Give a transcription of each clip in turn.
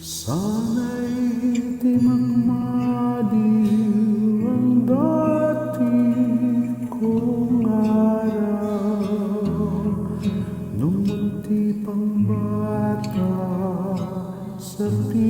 Sana'y timagmadin ang dati kong araw. Nung munti sa piyo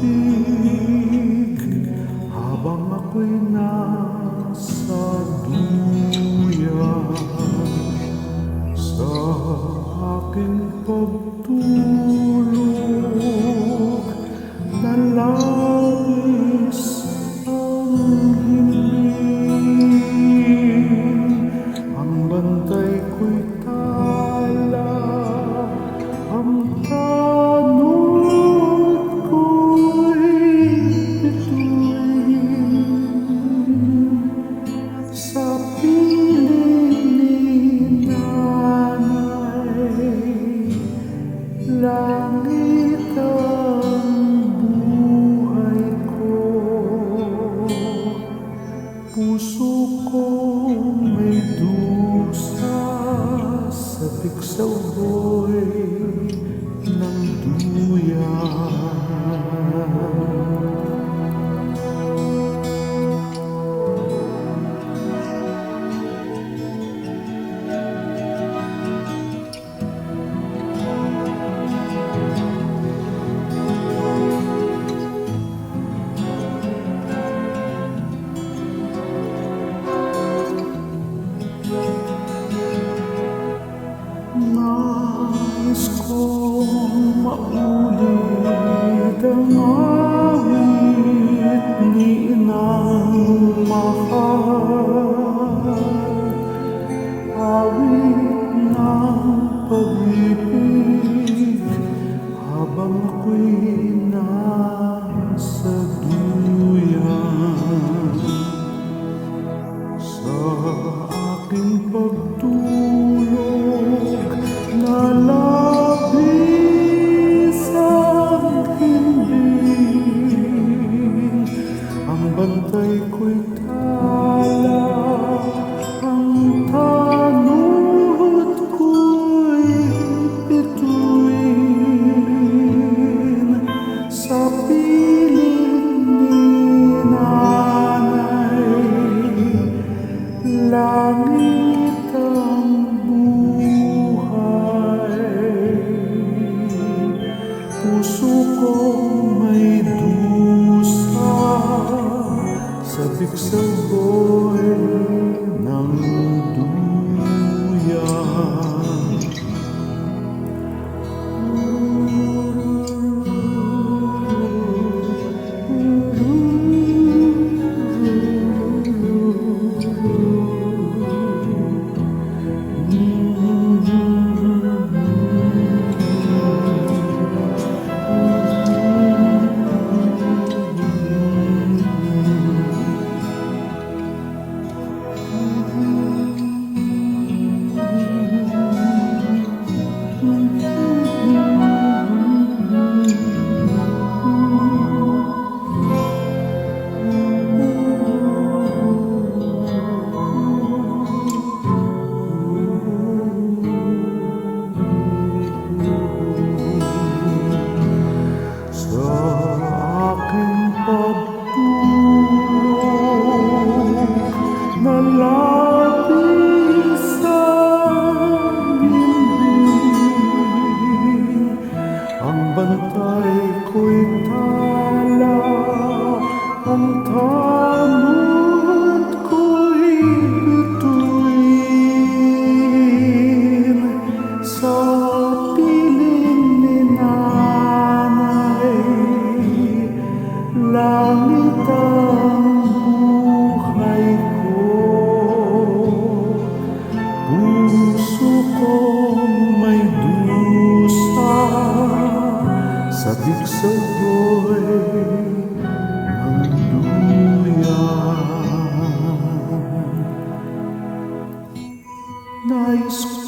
pag-ibig Habang ako'y nasa duyan Sa aking pagtulog Puso ko may dusa Sa piksaw ko'y Bakit di nang mahal Awit ng pag-ibig Habang ako'y bantay ko'y tala ang tama. na escola.